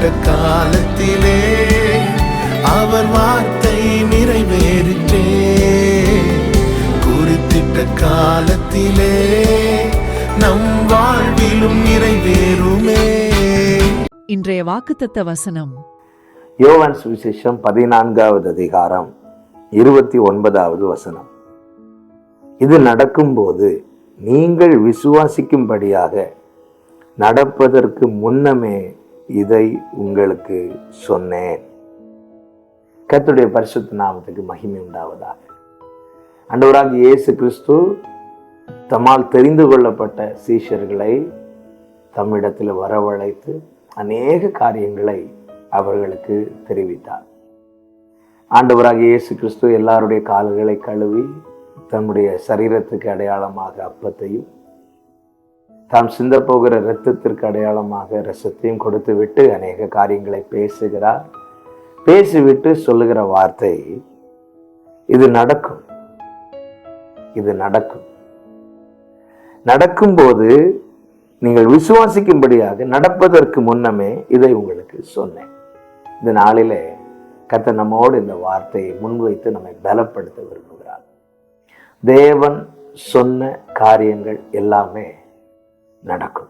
குறித்திட்ட காலத்திலே அவர் வார்த்தை நிறைவேறிற்றே. குறித்திட்ட காலத்திலே நம் வாழ்விலும் நிறைவேறுமே. இன்றைய வாக்குத்தத்த வசனம். யோவான் சுவிசேஷம் பதினான்காவது அதிகாரம் இருபத்தி ஒன்பதாவது வசனம். இது நடக்கும்போது நீங்கள் விசுவாசிக்கும்படியாக நடப்பதற்கு முன்னமே இதை உங்களுக்கு சொன்னேன். கத்துடைய பரிசுத்த நாமத்துக்கு மகிமை உண்டாவதாக. அண்டவராக இயேசு கிறிஸ்து தம்மால் தெரிந்து கொள்ளப்பட்ட சீஷர்களை தம்மிடத்தில் வரவழைத்து அநேக காரியங்களை அவர்களுக்கு தெரிவித்தார். ஆண்டவராக இயேசு கிறிஸ்து எல்லாருடைய கால்களை கழுவி தம்முடைய சரீரத்துக்கு அடையாளமாக அப்பத்தையும் தாம் சிந்த போகிற இரத்தத்திற்கு அடையாளமாக ரசத்தையும் கொடுத்து விட்டு அநேக காரியங்களை பேசுகிறார். பேசிவிட்டு சொல்லுகிற வார்த்தை இது நடக்கும். இது நடக்கும். நடக்கும்போது நீங்கள் விசுவாசிக்கும்படியாக நடப்பதற்கு முன்னமே இதை உங்களுக்கு சொன்னேன். இந்த நாளிலே கத்த நம்மோடு இந்த வார்த்தையை முன்வைத்து நம்மை பலப்படுத்த விரும்புகிறார். தேவன் சொன்ன காரியங்கள் எல்லாமே நடக்கும்.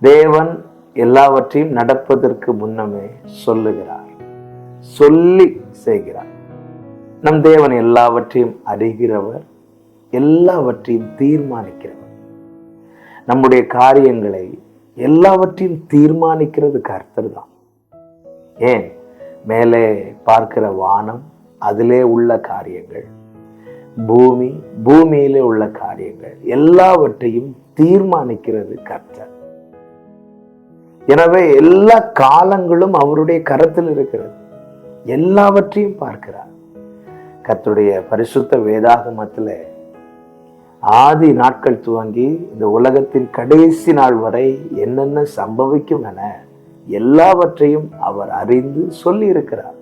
தேவன் எல்லாவற்றையும் நடப்பதற்கு முன்னமே சொல்லுகிறார். சொல்லி செய்கிறார். நம் தேவன் எல்லாவற்றையும் அறிகிறவர் எல்லாவற்றையும் தீர்மானிக்கிறவர். நம்முடைய காரியங்களை எல்லாவற்றையும் தீர்மானிக்கிறது கர்த்தர் தான். ஏன்? மேலே பார்க்கிற வானம் அதிலே உள்ள காரியங்கள் பூமி பூமியிலே உள்ள காரியங்கள் எல்லாவற்றையும் தீர்மானிக்கிறது கர்த்தர். எனவே எல்லா காலங்களும் அவருடைய கரத்தில் இருக்கிறது. எல்லாவற்றையும் பார்க்கிறார். கர்த்தருடைய பரிசுத்த வேதாகமத்தில் ஆதி நாட்கள் துவங்கி இந்த உலகத்தின் கடைசி நாள் வரை என்னென்ன சம்பவிக்கும் என எல்லாவற்றையும் அவர் அறிந்து சொல்லி இருக்கிறார்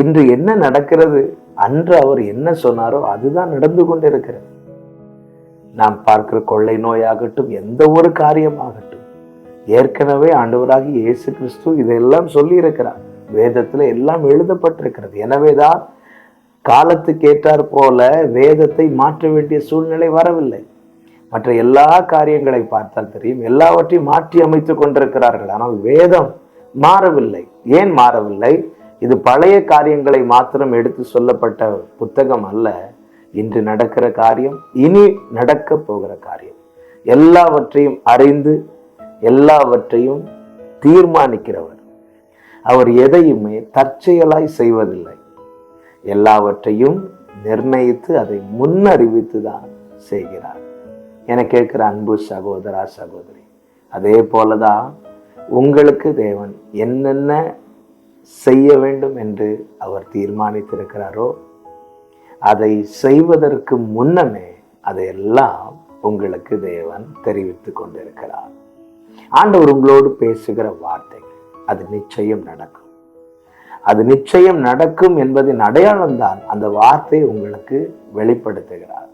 இன்று என்ன நடக்கிறது? அன்று அவர் என்ன சொன்னாரோ அதுதான் நடந்து கொண்டிருக்கிறது. நாம் பார்க்கிற கொள்ளை நோயாகட்டும் எந்த ஒரு காரியமாகட்டும் ஏற்கனவே ஆண்டவராகி இயேசு கிறிஸ்து இதெல்லாம் சொல்லியிருக்கிறார். வேதத்தில் எல்லாம் எழுதப்பட்டிருக்கிறது. எனவேதான் காலத்துக்கு ஏற்றாற் போல வேதத்தை மாற்ற வேண்டிய சூழ்நிலை வரவில்லை. மற்ற எல்லா காரியங்களை பார்த்தால் தெரியும் எல்லாவற்றையும் மாற்றி அமைத்துக் கொண்டிருக்கிறார்கள். ஆனால் வேதம் மாறவில்லை. ஏன் மாறவில்லை? இது பழைய காரியங்களை மாத்திரம் எடுத்து சொல்லப்பட்ட புத்தகம் அல்ல. இன்று நடக்கிற காரியம் இனி நடக்க போகிற காரியம். எல்லாவற்றையும் அறிந்து எல்லாவற்றையும் தீர்மானிக்கிறவர். அவர் எதையுமே தற்செயலாய் செய்வதில்லை. எல்லாவற்றையும் நிர்ணயித்து அதை முன்னறிவித்து தான் செய்கிறார். என கேட்கிற அன்பு சகோதரா சகோதரி அதே போலதான் உங்களுக்கு தேவன் என்னென்ன செய்ய வேண்டும் என்று அவர் தீர்மானித்திருக்கிறாரோ அதை செய்வதற்கு முன்னமே அதையெல்லாம் உங்களுக்கு தேவன் தெரிவித்து கொண்டிருக்கிறார். ஆண்டவர் உங்களோடு பேசுகிற வார்த்தைகள் அது நிச்சயம் நடக்கும். அது நிச்சயம் நடக்கும் என்பதின் அடையாளம்தான் அந்த வார்த்தை உங்களுக்கு வெளிப்படுத்துகிறார்.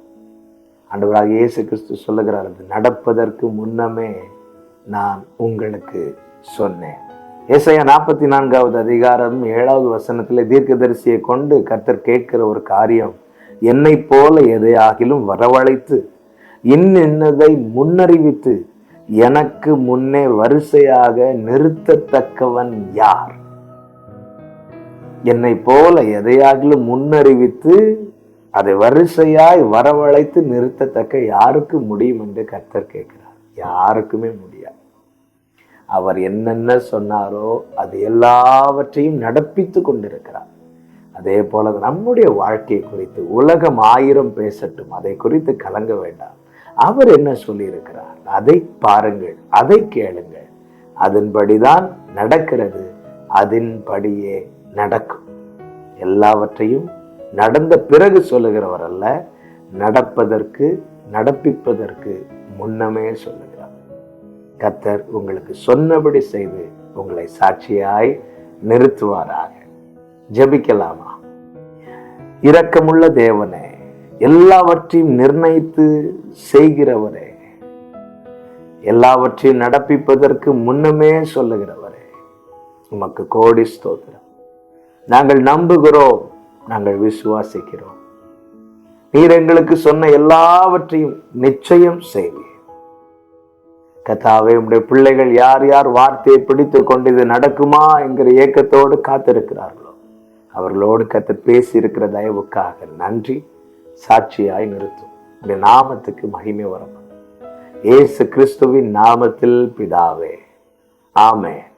ஆண்டவராக இயேசு கிறிஸ்து சொல்லுகிறார் அது நடப்பதற்கு முன்னமே நான் உங்களுக்கு சொன்னேன். ஏசையா நாற்பத்தி நான்காவது அதிகாரம் ஏழாவது வசனத்தில் தீர்க்கதரிசியை கொண்டு கர்த்தர் கேட்கிற ஒரு காரியம் என்னை போல எதையாகிலும் வரவழைத்து இன்னின்னதை முன்னறிவித்து எனக்கு முன்னே வரிசையாக நிறுத்தத்தக்கவன் யார்? என்னை போல எதையாகிலும் முன்னறிவித்து அதை வரிசையாய் வரவழைத்து நிறுத்தத்தக்க யாருக்கு முடியும் என்று கர்த்தர் கேட்கிறார். யாருக்குமே முடியாது. அவர் என்னென்ன சொன்னாரோ அது எல்லாவற்றையும் நடப்பித்து கொண்டிருக்கிறார். அதே போல நம்முடைய வாழ்க்கை குறித்து உலகம் ஆயிரம் பேசட்டும் அதை குறித்து கலங்க வேண்டாம். அவர் என்ன சொல்லியிருக்கிறார்? அதை பாருங்கள் அதை கேளுங்கள். அதன்படிதான் நடக்கிறது அதன்படியே நடக்கும். எல்லாவற்றையும் நடந்த பிறகு சொல்லுகிறவர் அல்ல நடப்பதற்கு நடப்பிப்பதற்கு முன்னமே சொல்லுகிறார். கத்தர் உங்களுக்கு சொன்னபடி செய்து உங்களை சாட்சியாய் நிறுத்துவாராக. ஜெபிக்கலாமா? இரக்கமுள்ள தேவனே எல்லாவற்றையும் நிர்ணயித்து செய்கிறவரே எல்லாவற்றையும் நடப்பிப்பதற்கு முன்னமே சொல்லுகிறவரே உமக்கு கோடி ஸ்தோத்திரம். நாங்கள் நம்புகிறோம் நாங்கள் விசுவாசிக்கிறோம். நீர் எங்களுக்கு சொன்ன எல்லாவற்றையும் நிச்சயம் செய்வீர். கத்தாவே உடைய பிள்ளைகள் யார் யார் வார்த்தையை பிடித்து கொண்டு இது நடக்குமா என்கிற ஏக்கத்தோடு காத்திருக்கிறார்கள். அவர்களோடு கத்து பேசி இருக்கிற தயவுக்காக நன்றி சாட்சியாய் நிறுத்தும். உடைய நாமத்துக்கு மகிமை வரப்படும். ஏசு கிறிஸ்துவின் நாமத்தில் பிதாவே. ஆமென்.